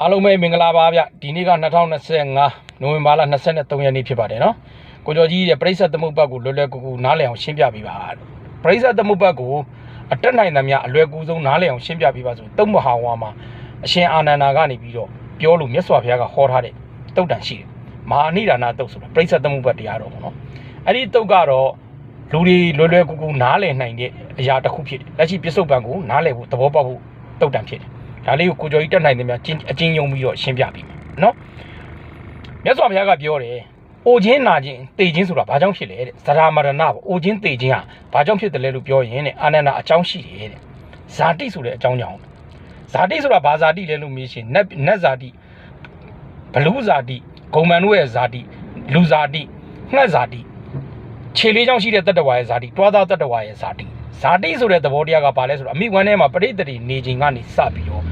အားလုံးပဲမင်္ဂလာပါဗျဒီနေ့က2025နိုဝင်ဘာလ23ရက်နေ့ဖြစ်ပါတယ်နော်ကိုကျော်ကြီးရဲ့ပြိဿသမုပ္ပတ်ကိုလွယ်လွယ်ကူကူနားလည်အောင်ရှင်းပြပေးပါပြိဿသမုပ္ပတ်ကိုအတက်နိုင်သမျှအလွယ်ကူဆုံးနားလည်အောင်ရှင်းပြပေးပါဆိုတုတ်မဟာဝါမှာအရှင်အာနန္ဒာကနေပြီးတော့ပြောလို့မြတ်စွာဘုရားကဟောထားတဲ့တုတ်တန်ရှိတယ်မဟာနိဒာနတုတ်ဆိုတာပြိဿသမုပ္ပတ်တရားတော်ပေါ့နော်အဲ့ဒီတုတ်ကတော့လူတွေလွယ်လွယ်ကူကူနားလည်နိုင်တဲ့အရာတစ်ခုဖြစ်တယ်လက်ရှိပြစ္ဆုတ်ပံကိုနားလည်ဖို့သဘောပေါက်ဖို့တုတ်တန်ဖြစ်တယ် ဒါလေးကိုကိုကျော်ကြီးတက်နိုင်တယ်များအချင်းယုံပြီးတော့ရှင်းပြပြီနော်မြတ်စွာဘုရားကပြောတယ်အိုခြင်းနာခြင်းတေခြင်းဆိုတာဘာကြောင့်ဖြစ်လဲတဲ့ဇရာမရဏပေါ့အိုခြင်းတေခြင်းဟာဘာကြောင့်ဖြစ်တယ်လဲလို့ပြောရင်တဲ့အာနန္ဒာအကြောင်းရှိတယ်တဲ့ဇာတိဆိုတဲ့အကြောင်းကြောင့်ဇာတိဆိုတာဘာဇာတိလဲလို့မေးရှင်နတ်နတ်ဇာတိဘလူဇာတိဂုံမန်တို့ရဲ့ဇာတိလူဇာတိငှက်ဇာတိခြေလေးချောင်းရှိတဲ့တတ္တဝါရဲ့ဇာတိတွားသားတတ္တဝါရဲ့ဇာတိ ဇာတိဆိုတဲ့သဘောတရားကဘာလဲဆိုတော့အမိဝမ်းထဲမှာပရိသေတိနေခြင်းကနေစပြီးတော့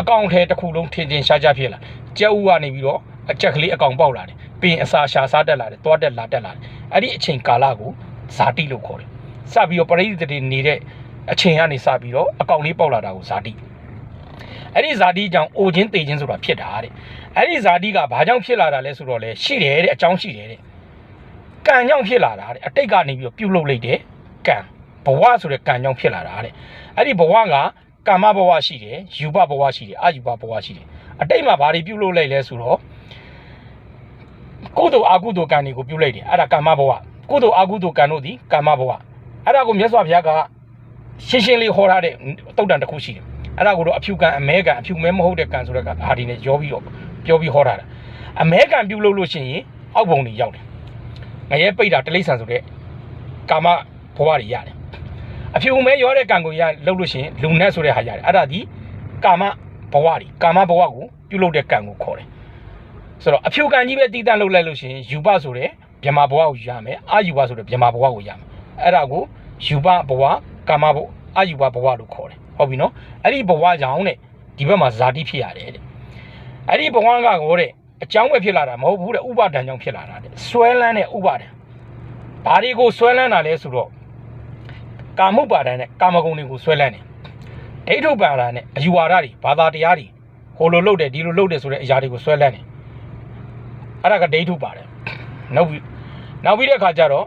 အကောင့်ထဲတစ်ခုလုံးထင်ထင်ရှားရှားဖြစ်လာကြက်ဥကနေပြီးတော့အချက်ကလေးအကောင်ပေါက်လာတယ်ပြီးရင်အစာရှာစားတက်လာတယ်သွားတက်လာတက်လာတယ်အဲ့ဒီအချိန်ကာလကိုဇာတိလို့ခေါ်တယ်စပြီးတော့ပရိသေတွေနေတဲ့အချိန်ကနေစပြီးတော့အကောင်လေးပေါက်လာတာကိုဇာတိအဲ့ဒီဇာတိကြောင့်အိုခြင်းတေခြင်းဆိုတာဖြစ်တာတဲ့အဲ့ဒီဇာတိကဘာကြောင့်ဖြစ်လာတာလဲဆိုတော့လေရှိတယ်တဲ့အကြောင်းရှိတယ်တဲ့ကံကြောင့်ဖြစ်လာတာတဲ့အတိတ်ကနေပြီးတော့ပြုတ်လုလိုက်တဲ့ကံ ဘဝဆိုတဲ့ကံကြောင့်ဖြစ်လာတာတဲ့အဲ့ဒီဘဝကကာမဘဝရှိတယ်ယူဘဘဝရှိတယ်အယူဘဘဝရှိတယ်အတိတ်မှာဘာတွေပြုတ်လို့လိုက်လဲဆိုတော့ကုသိုလ်အကုသိုလ်ကံတွေကိုပြုတ်လိုက်တယ်အဲ့ဒါကာမဘဝကုသိုလ်အကုသိုလ်ကံတို့ဒီကာမဘဝအဲ့ဒါကိုမြတ်စွာဘုရားကရှင်းရှင်းလေးဟောထားတဲ့တုတ်တန်တစ်ခုရှိတယ်အဲ့ဒါကိုတော့အဖြူကံအမဲကံအဖြူမဲမဟုတ်တဲ့ကံဆိုတဲ့ကဟာဒီနဲ့ရောပြီးတော့ပြောပြီးဟောထားတာအမဲကံပြုတ်လို့လို့ရှိရင်အောက်ဘုံတွေရောက်တယ်ငရဲပိတ်တာတလိษံဆိုတဲ့ကာမဘဝတွေရတယ် အဖြူမဲရောတဲ့ကံကိုရလှုပ်လို့ရှိရင်လူနဲ့ဆိုတဲ့ဟာရတယ်အဲ့ဒါဒီကာမဘဝတွေကာမဘဝကိုပြုလုပ်တဲ့ကံကိုခေါ်တယ်ဆိုတော့အဖြူကံကြီးပဲတည်တံ့လှုပ်လိုက်လို့ရှိရင်ယူပဆိုတဲ့ဗြဟ္မာဘဝကိုရမယ်အာယူပဆိုတဲ့ဗြဟ္မာဘဝကိုရမယ်အဲ့ဒါကိုယူပဘဝကာမဘဝအာယူပဘဝလို့ခေါ်တယ်ဟုတ်ပြီနော်အဲ့ဒီဘဝကြောင့်တဲ့ဒီဘက်မှာဇာတိဖြစ်ရတယ်တဲ့အဲ့ဒီဘဝကကိုတဲ့အကြောင်းပဲဖြစ်လာတာမဟုတ်ဘူးတဲ့ဥပါဒံကြောင့်ဖြစ်လာတာတဲ့ဆွဲလန်းတဲ့ဥပါဒံဘာတွေကိုဆွဲလန်းတာလဲဆိုတော့ ကာမုပါဒံနဲ့ကာမဂုဏ်တွေကိုဆွဲလန်းတယ်ဒိဋ္ဌုပါဒံနဲ့အယူဝါဒတွေဘာသာတရားတွေဟိုလိုလုပ်တယ်ဒီလိုလုပ်တယ်ဆိုတဲ့အရာတွေကိုဆွဲလန်းတယ်အဲ့ဒါကဒိဋ္ဌုပါဒံနောက်ပြီးနောက်ပြီးတဲ့အခါကျတော့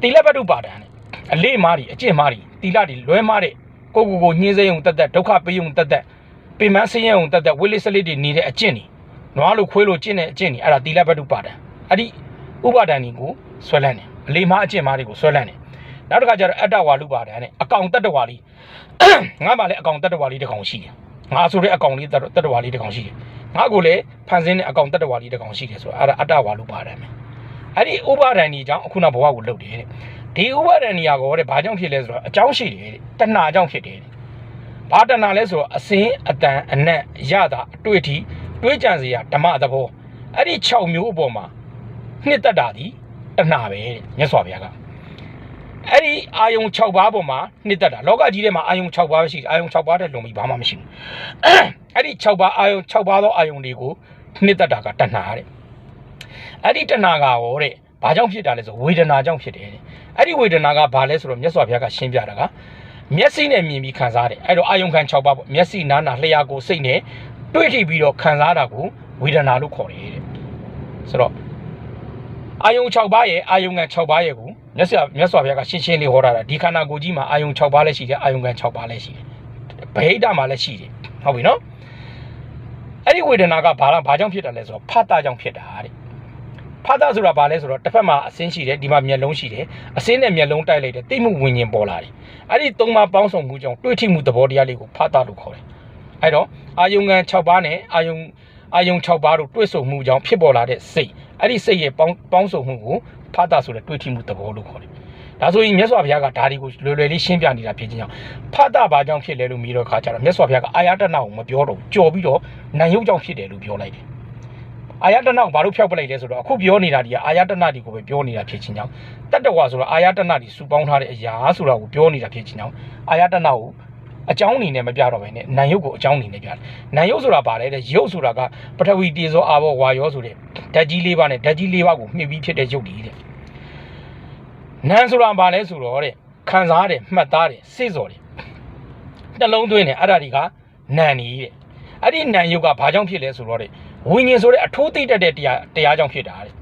တိလပတ္တုပါဒံနဲ့အလေးမားတွေအကျင့်မားတွေတိလတွေလွဲမားတဲ့ကိုကိုကိုညှင်းစေုံတက်တက်ဒုက္ခပေးုံတက်တက်ပင်မဆင်းရဲုံတက်တက်ဝိလိစလိတွေနေတဲ့အကျင့်တွေနွားလိုခွေးလိုကျင့်တဲ့အကျင့်တွေအဲ့ဒါတိလပတ္တုပါဒံအဲ့ဒီဥပါဒံတွေကိုဆွဲလန်းတယ်အလေးမားအကျင့်မားတွေကိုဆွဲလန်းတယ် နောက်တစ်ခါကျတော့အတ္တဝါလူပါတယ်နဲ့အကောင်တတ္တဝါလေးငါမှလည်းအကောင်တတ္တဝါလေးတစ်ကောင်ရှိတယ်ငါဆိုတဲ့အကောင်လေးတတ္တဝါလေးတစ်ကောင်ရှိတယ်ငါကိုလည်းဖန်ဆင်းတဲ့အကောင်တတ္တဝါလေးတစ်ကောင်ရှိတယ်ဆိုတော့အဲ့ဒါအတ္တဝါလူပါတယ်မယ်အဲ့ဒီဥပါဒဏ်ကြီးကြောင့်အခုနောက်ဘဝကိုလုတ်တယ်တဲ့ဒီဥပါဒဏ်ကြီးကောတဲ့ဘာကြောင့်ဖြစ်လဲဆိုတော့အကြောင်းရှိတယ်တဲ့တဏှာကြောင့်ဖြစ်တယ်တဲ့ဘာတဏှာလဲဆိုတော့အစင်းအတန်အနက်ရတာအတွေ့အထိတွေးကြံစရာဓမ္မသဘောအဲ့ဒီ6မျိုးအပေါ်မှာနှစ်သက်တာဒီတဏှာပဲတဲ့မြတ်စွာဘုရားက အဲ့ဒီအာယုံ6ပါးပေါ်မှာနှစ်သက်တာလောကကြီးထဲမှာအာယုံ6ပါးပဲရှိတယ်အာယုံ6ပါးတဲ့လုံပြီးဘာမှမရှိဘူးအဲ့ဒီ6ပါးအာယုံ6ပါးသောအာယုံတွေကိုနှစ်သက်တာကတဏှာတဲ့အဲ့ဒီတဏှာကရောတဲ့ဘာကြောင့်ဖြစ်တာလဲဆိုဝေဒနာကြောင့်ဖြစ်တယ်တဲ့အဲ့ဒီဝေဒနာကဘာလဲဆိုတော့မြတ်စွာဘုရားကရှင်းပြတာကမျက်စိနဲ့မြင်ပြီးခံစားတယ်အဲ့တော့အာယုံခံ6ပါးပေါ့မျက်စိနားနာလျှာကိုယ်စိတ်နဲ့တွေ့ထိပြီးတော့ခံစားတာကိုဝေဒနာလို့ခေါ်တယ်တဲ့ဆိုတော့အာယုံ6ပါးရဲ့အာယုံငံ6ပါးရဲ့ကို မြတ်စွာမြတ်စွာဘုရားကရှင်းရှင်းလေးဟောထားတာဒီခန္ဓာကိုယ်ကြီးမှာအာယုံ6ပါးလည်းရှိတယ်အာယုံငံ6ပါးလည်းရှိတယ်ဗဟိတမှာလည်းရှိတယ်ဟုတ်ပြီနော်အဲ့ဒီဝေဒနာကဘာလားဘာကြောင့်ဖြစ်တာလဲဆိုတော့ဖတ်တာကြောင့်ဖြစ်တာတဲ့ဖတ်တာဆိုတာဘာလဲဆိုတော့တစ်ဖက်မှာအစင်းရှိတယ်ဒီမှာမျက်လုံးရှိတယ်အစင်းနဲ့မျက်လုံးတိုက်လိုက်တယ်တိတ်မှုဝิญဉ်ပေါ်လာတယ်အဲ့ဒီသုံးပါးပေါင်းစုံမှုကြောင့်တွေးထိမှုသဘောတရားလေးကိုဖတ်တာလို့ခေါ်တယ်အဲ့တော့အာယုံငံ6ပါးနဲ့အာယုံ အာယုံ6ပါးတို့တွဲဆုံမှုကြောင့်ဖြစ်ပေါ်လာတဲ့စိတ်အဲ့ဒီစိတ်ရဲ့ပေါင်းပေါင်းစုံမှုကိုဖတ်တာဆိုတဲ့တွေးထိမှုသဘောလို့ခေါ်တယ်ဒါဆိုရင်မြတ်စွာဘုရားကဒါတွေကိုလွယ်လွယ်လေးရှင်းပြနေတာဖြစ်ခြင်းကြောင့်ဖတ်တာဘာကြောင့်ဖြစ်လဲလို့မြည်တော့ခါကြတော့မြတ်စွာဘုရားကအာယတနာကိုမပြောတော့ဘူးကြော်ပြီးတော့နိုင်ရုပ်ကြောင့်ဖြစ်တယ်လို့ပြောလိုက်တယ်အာယတနာကိုဘာလို့ဖျောက်ပလိုက်လဲဆိုတော့အခုပြောနေတာဒီကအာယတနာဒီကိုပဲပြောနေတာဖြစ်ချင်းကြောင့်တတ္တဝါဆိုတော့အာယတနာဒီစုပေါင်းထားတဲ့အရာဆိုတာကိုပြောနေတာဖြစ်ချင်းကြောင့်အာယတနာကို အကြောင်းအနေနဲ့မပြတော့ဘဲနဲ့နာယုတ်ကိုအကြောင်းအနေနဲ့ပြတယ်။နာယုတ်ဆိုတာဘာလဲတဲ့ယုတ်ဆိုတာကပထဝီတေဇောအာဘောဝါယောဆိုတဲ့ဓာတ်ကြီးလေးပါးနဲ့ဓာတ်ကြီးလေးပါးကိုမှီပြီးဖြစ်တဲ့ယုတ်တည်တဲ့။နာဆိုတာဘာလဲဆိုတော့တဲ့ခံစားရတယ်မှတ်သားတယ်စိတ်စော်တယ်နှလုံးသွင်းတယ်အဲ့ဒါတွေကနာနေတဲ့အဲ့ဒီနံယုတ်ကဘာကြောင့်ဖြစ်လဲဆိုတော့တဲ့ဝိညာဉ်ဆိုတဲ့အထိုးသိတတ်တဲ့တရားတရားကြောင့်ဖြစ်တာတဲ့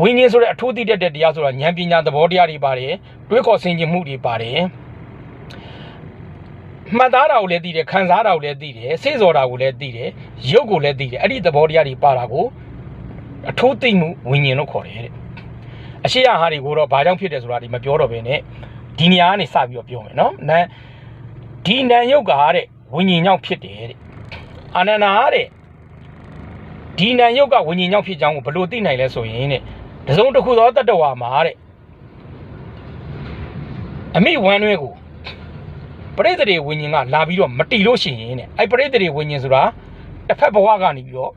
ဝိညာဉ်ဆိုတဲ့အထိုးသိတတ်တဲ့တရားဆိုတာဉာဏ်ပညာသဘောတရားတွေပါတယ်တွေးခေါ်ဆင်ခြင်မှုတွေပါတယ် မှတ်သားတာကိုလည်းသိတယ်ခံစားတာကိုလည်းသိတယ်စိတ်စော်တာကိုလည်းသိတယ်ရုပ်ကိုလည်းသိတယ်အဲ့ဒီသဘောတရားတွေပါတာကိုအထိုးသိမှုဝိညာဉ်လို့ခေါ်တယ်တဲ့အရှိရဟာတွေကိုတော့ဘာကြောင့်ဖြစ်တယ်ဆိုတာဒီမပြောတော့ဘဲနဲ့ဒီနေရာကနေစပြီးတော့ပြောမယ်နော်နံဒီနံယုတ်ကတဲ့ဝိညာဉ်ကြောင့်ဖြစ်တယ်တဲ့အာနန္ဒာတဲ့ဒီနံယုတ်ကဝိညာဉ်ကြောင့်ဖြစ်ကြောင်းကိုဘယ်လိုသိနိုင်လဲဆိုရင်တဲ့တစုံတစ်ခုသောတတ္တဝါမှာတဲ့အမိဝမ်းတွဲကို ပရိသေတွေဝိညာဉ်ကလာပြီးတော့မတီလို့ရှိရင်တဲ့အဲ့ပရိသေတွေဝိညာဉ်ဆိုတာတစ်ဖက်ဘဝကနေပြီးတော့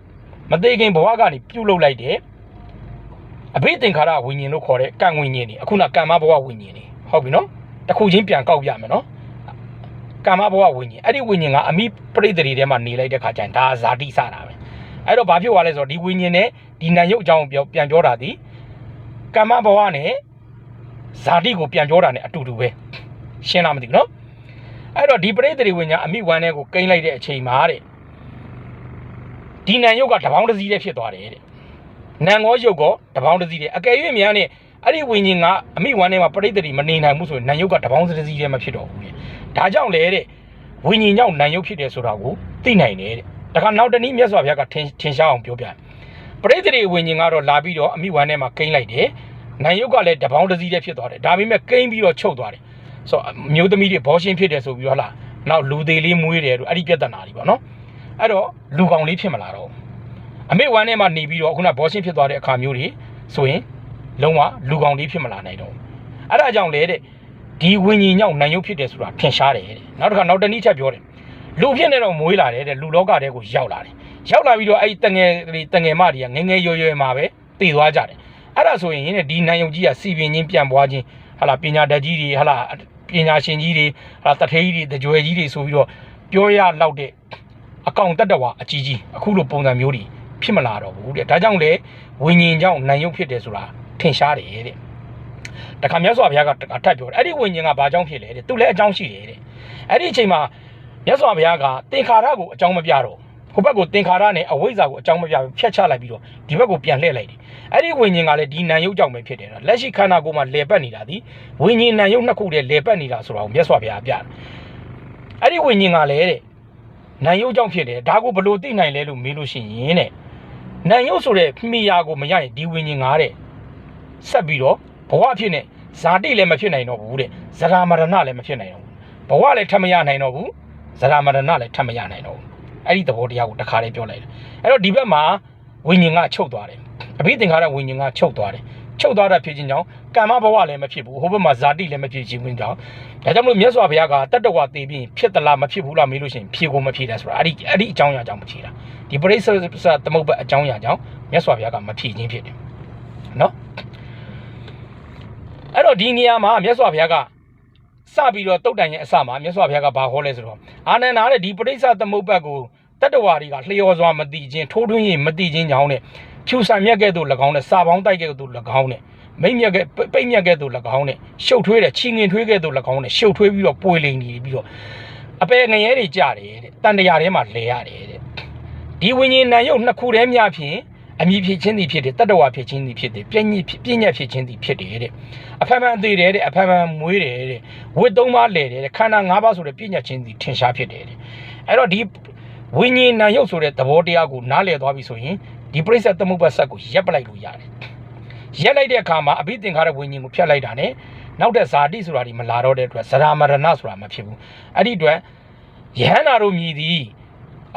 မသေးခင်ဘဝကနေပြုတ်လုလိုက်တယ်အဘိသင်္ခါရဝိညာဉ်လို့ခေါ်တဲ့ကံဝိညာဉ်တွေအခုနကံမဘဝဝိညာဉ်တွေဟုတ်ပြီနော်တစ်ခုချင်းပြန်ကောက်ပြမယ်နော်ကံမဘဝဝိညာဉ်အဲ့ဒီဝိညာဉ်ကအမိပရိသေတွေထဲမှာနေလိုက်တဲ့ခါကျရင်ဒါဇာတိစတာပဲအဲ့တော့ဘာဖြစ်သွားလဲဆိုတော့ဒီဝိညာဉ်နဲ့ဒီနံရုပ်အကြောင်းပြောပြန်ပြောတာဒီကံမဘဝနဲ့ဇာတိကိုပြန်ပြောတာ ਨੇ အတူတူပဲရှင်းလားမသိဘူးနော် အဲ့တော့ဒီပရိသေတွေဝိညာဉ်အမိဝမ်းနဲ့ကိုကိန်းလိုက်တဲ့အချိန်မှာတဲ့ဒီနံရုပ်ကတပေါင်းတစ်စီးတည်းဖြစ်သွားတယ်တဲ့နံငေါရုပ်ကတပေါင်းတစ်စီးတည်းအကယ်၍မြန်နဲ့အဲ့ဒီဝိညာဉ်ကအမိဝမ်းထဲမှာပရိသေတွေမနေနိုင်ဘူးဆိုရင်နံရုပ်ကတပေါင်းတစ်စီးတည်းမဖြစ်တော့ဘူးတဲ့ဒါကြောင့်လေတဲ့ဝိညာဉ်ကြောင့်နံရုပ်ဖြစ်တယ်ဆိုတာကိုသိနိုင်တယ်တဲ့ဒါကနောက်တနည်းမြတ်စွာဘုရားကထင်ထင်ရှားအောင်ပြောပြတယ်ပရိသေတွေဝိညာဉ်ကတော့လာပြီးတော့အမိဝမ်းထဲမှာကိန်းလိုက်တယ်နံရုပ်ကလည်းတပေါင်းတစ်စီးတည်းဖြစ်သွားတယ်ဒါပေမဲ့ကိန်းပြီးတော့ချုပ်သွားတယ် ဆိုတော့မျိုးသမီးတွေဘောရှင်းဖြစ်တယ်ဆိုပြီးတော့ဟလာနောက်လူသေးလေးမွေးတယ်တို့အဲ့ဒီပြဿနာတွေပေါ့နော်အဲ့တော့လူကောင်လေးဖြစ်မလာတော့ဘူးအမေဝမ်းထဲမှာနေပြီးတော့ခုနဘောရှင်းဖြစ်သွားတဲ့အခါမျိုးတွေဆိုရင်လုံးဝလူကောင်လေးဖြစ်မလာနိုင်တော့ဘူးအဲ့ဒါကြောင့်လေတဲ့ဒီဝิญဉ်ညောင်းနိုင်ရုပ်ဖြစ်တယ်ဆိုတာထင်ရှားတယ်တဲ့နောက်တစ်ခါနောက်တနည်းချက်ပြောတယ်လူဖြစ်နေတော့မွေးလာတယ်တဲ့လူလောကတဲကိုရောက်လာတယ်ရောက်လာပြီးတော့အဲ့ဒီတငယ်လေးတငယ်မတွေကငယ်ငယ်ရွယ်ရွယ်မှာပဲတည်သွားကြတယ်အဲ့ဒါဆိုရင်ဒီနိုင်ရုပ်ကြီးကစီပင်ချင်းပြန်ပွားခြင်းဟာလာပညာတတ်ကြီးတွေဟာလာ ပညာရှင်ကြီးတွေဟာတထေးကြီးတွေတကြွယ်ကြီးတွေဆိုပြီးတော့ပြောရလောက်တဲ့အကောင်တတ္တဝါအကြီးကြီးအခုလိုပုံစံမျိုးတွေဖြစ်မလာတော့ဘူးတဲ့ဒါကြောင့်လေဝิญဉ်ကြောင့်နိုင်ရုပ်ဖြစ်တယ်ဆိုတာထင်ရှားတယ်တဲ့တခါမြတ်စွာဘုရားကတခါထပ်ပြောတယ်အဲ့ဒီဝิญဉ်ကဘာကြောင့်ဖြစ်လဲတဲ့သူလည်းအကြောင်းရှိတယ်တဲ့အဲ့ဒီအချိန်မှာမြတ်စွာဘုရားကသင်္ခါရကိုအကြောင်းမပြတော့ ဟိုဘက်ကိုသင်္ခါရနဲ့အဝိဇ္ဇာကိုအကြောင်းမပြဘဲဖျက်ချလိုက်ပြီးတော့ဒီဘက်ကိုပြန်လှည့်လိုက်တယ်အဲ့ဒီဝိညာဉ်ကလည်းဒီနံရုပ်ကြောင့်ပဲဖြစ်တယ်နော်လက်ရှိခန္ဓာကိုယ်မှာလဲပတ်နေတာဒီဝိညာဉ်နံရုပ်နှစ်ခုတည်းလဲပတ်နေတာဆိုတာကိုမြတ်စွာဘုရားပြတယ်အဲ့ဒီဝိညာဉ်ကလည်းတဲ့နံရုပ်ကြောင့်ဖြစ်တယ်ဒါကိုဘလို့သိနိုင်လဲလို့မေးလို့ရှိရင်တဲ့နံရုပ်ဆိုတဲ့မိယာကိုမရရင်ဒီဝိညာဉ်ကတဲ့ဆက်ပြီးတော့ဘဝဖြစ်နေဇာတိလည်းမဖြစ်နိုင်တော့ဘူးတဲ့ဇရာမရဏလည်းမဖြစ်နိုင်တော့ဘူးဘဝလည်းထပ်မရနိုင်တော့ဘူးဇရာမရဏလည်းထပ်မရနိုင်တော့ဘူး အဲ့ဒီသဘောတရားကိုတခါလေးပြောလိုက်တယ်အဲ့တော့ဒီဘက်မှာဝิญဉ်ကချုပ်သွားတယ်အဘိသင်္ခါရဝิญဉ်ကချုပ်သွားတယ်ချုပ်သွားတာဖြစ်ခြင်းကြောင့်ကမ္မဘဝလည်းမဖြစ်ဘူးဟိုဘက်မှာဇာတိလည်းမဖြစ်ခြင်းကြောင့်ဒါကြောင့်မလို့မြတ်စွာဘုရားကတတ္တဝသေပြီးဖြစ်သလားမဖြစ်ဘူးလားမေးလို့ရှိရင်ဖြေကိုမဖြေတယ်ဆိုတာအဲ့ဒီအဲ့ဒီအကြောင်းအရာကြောင့်မဖြေတာဒီပရိစ္ဆသမုပ္ပါအကြောင်းအရာကြောင့်မြတ်စွာဘုရားကမဖြေခြင်းဖြစ်တယ်နော်အဲ့တော့ဒီနေရာမှာမြတ်စွာဘုရားကစပြီးတော့တုတ်တန်ရဲ့အစမှာမြတ်စွာဘုရားကဘာဟောလဲဆိုတော့ အာနန္ဒာတဲ့ဒီပရိစ္ဆသမုပ္ပါကိုတတ္တဝါတွေကလျော်စွာမတိခြင်းထိုးထွင်းရင်မတိခြင်းကြောင့်နဲ့ဖြူဆန်မြက်ကဲ့သို့၎င်းနဲ့စာပေါင်းတိုက်ကဲ့သို့၎င်းနဲ့မိတ်မြက်ကဲပိတ်မြက်ကဲ့သို့၎င်းနဲ့ရှုပ်ထွေးတဲ့ချီငင်ထွေးကဲ့သို့၎င်းနဲ့ရှုပ်ထွေးပြီးတော့ပွေလိန်နေပြီးတော့အပယ်ငရဲတွေကြတယ်တဲ့တန်တရာထဲမှာလဲရတယ်တဲ့ဒီဝိညာဉ်နံရုပ်နှစ်ခုတည်းများဖြင့် အမိဖြစ်ခြင်းသည်ဖြစ်တယ်တတ္တဝါဖြစ်ခြင်းသည်ဖြစ်တယ်ပြည့်ညစ်ပြည့်ညက်ဖြစ်ခြင်းသည်ဖြစ်တယ်တဲ့အဖက်ဖန်သေးတယ်တဲ့အဖက်ဖန်မွေးတယ်တဲ့ဝတ်သုံးပါးလဲတယ်တဲ့ခန္ဓာ၅ပါးဆိုတဲ့ပြည့်ညက်ခြင်းသည်ထင်ရှားဖြစ်တယ်တဲ့အဲ့တော့ဒီဝိညာဉ်နံရုပ်ဆိုတဲ့သဘောတရားကိုနားလည်သွားပြီဆိုရင်ဒီပြိဿသမုပ္ပါဆက်ကိုရက်ပလိုက်လို့ရတယ်ရက်လိုက်တဲ့အခါမှာအဘိသင်္ခါရဝိညာဉ်ကိုဖြတ်လိုက်တာ ਨੇ နောက်တဲ့ဇာတိဆိုတာဒီမလာတော့တဲ့အတွက်ဇရာမရဏဆိုတာမဖြစ်ဘူးအဲ့ဒီအတွက်ယဟန္တာတို့မြည်သည်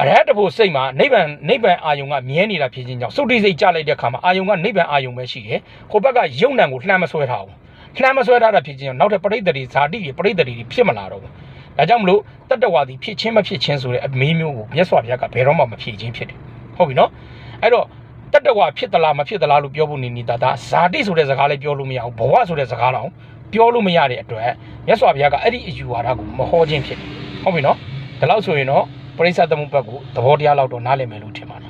အရဟတဖို့စိတ်မှာနိဗ္ဗာန်နိဗ္ဗာန်အာယုံကမြဲနေတာဖြစ်ခြင်းကြောင့်သုတိစိတ်ကြလိုက်တဲ့အခါမှာအာယုံကနိဗ္ဗာန်အာယုံပဲရှိတယ်ဟိုဘက်ကယုံနံကိုလှမ်းမဆွဲထားဘူးလှမ်းမဆွဲထားတာဖြစ်ခြင်းကြောင့်နောက်တဲ့ပရိသေတွေဇာတိတွေပရိသေတွေဖြစ်မလာတော့ဘူးဒါကြောင့်မလို့တတ္တဝါဒီဖြစ်ချင်းမဖြစ်ချင်းဆိုတဲ့အမေးမျိုးကိုမြတ်စွာဘုရားကဘယ်တော့မှမဖြေချင်းဖြစ်တယ်ဟုတ်ပြီနော်အဲ့တော့တတ္တဝါဖြစ်သလားမဖြစ်သလားလို့ပြောဖို့နေနေတာဒါဇာတိဆိုတဲ့စကားလည်းပြောလို့မရဘူးဘဝဆိုတဲ့စကားတော့ပြောလို့မရတဲ့အတွက်မြတ်စွာဘုရားကအဲ့ဒီအယူဝါဒကိုမဟောခြင်းဖြစ်တယ်ဟုတ်ပြီနော်ဒါလို့ဆိုရင်တော့ ပရိစ္ဆသမုပ္ပတ်ကိုသဘောတရားလောက်တော့နားလည်မယ်လို့ထင်ပါ